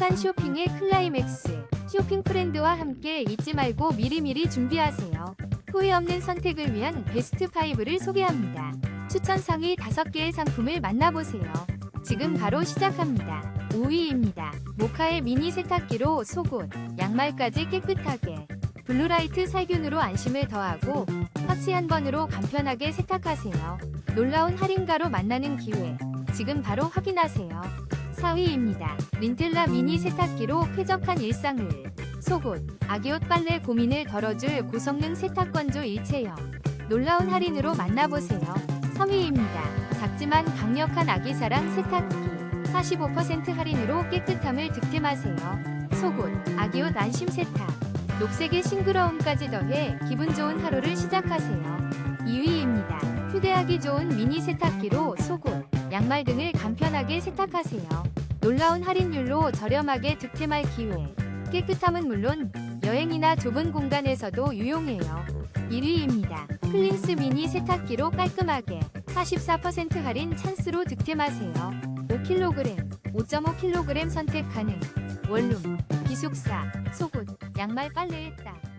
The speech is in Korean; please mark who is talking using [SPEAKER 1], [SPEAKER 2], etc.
[SPEAKER 1] 행복한 쇼핑의 클라이맥스. 쇼핑 프렌드와 함께 잊지 말고 미리미리 준비하세요. 후회 없는 선택을 위한 베스트 5를 소개합니다. 추천 상위 5개의 상품을 만나보세요. 지금 바로 시작합니다. 5위입니다. 모카의 미니 세탁기로 속옷, 양말까지 깨끗하게. 블루라이트 살균으로 안심을 더하고 터치 한 번으로 간편하게 세탁하세요. 놀라운 할인가로 만나는 기회. 지금 바로 확인하세요. 4위입니다. 린텔라 미니 세탁기로 쾌적한 일상을. 속옷, 아기옷 빨래 고민을 덜어줄 고성능 세탁 건조 일체형. 놀라운 할인으로 만나보세요. 3위입니다. 작지만 강력한 아기 사랑 세탁기. 45% 할인으로 깨끗함을 득템하세요. 속옷, 아기옷 안심 세탁. 녹색의 싱그러움까지 더해 기분 좋은 하루를 시작하세요. 2위입니다. 휴대하기 좋은 미니 세탁기로 속옷, 양말 등을 간편하게 세탁하세요. 놀라운 할인율로 저렴하게 득템할 기회. 깨끗함은 물론 여행이나 좁은 공간에서도 유용해요. 1위입니다. 클린스 미니 세탁기로 깔끔하게 44% 할인 찬스로 득템하세요. 5kg, 5.5kg 선택 가능. 원룸, 기숙사, 속옷, 양말 빨래에 딱.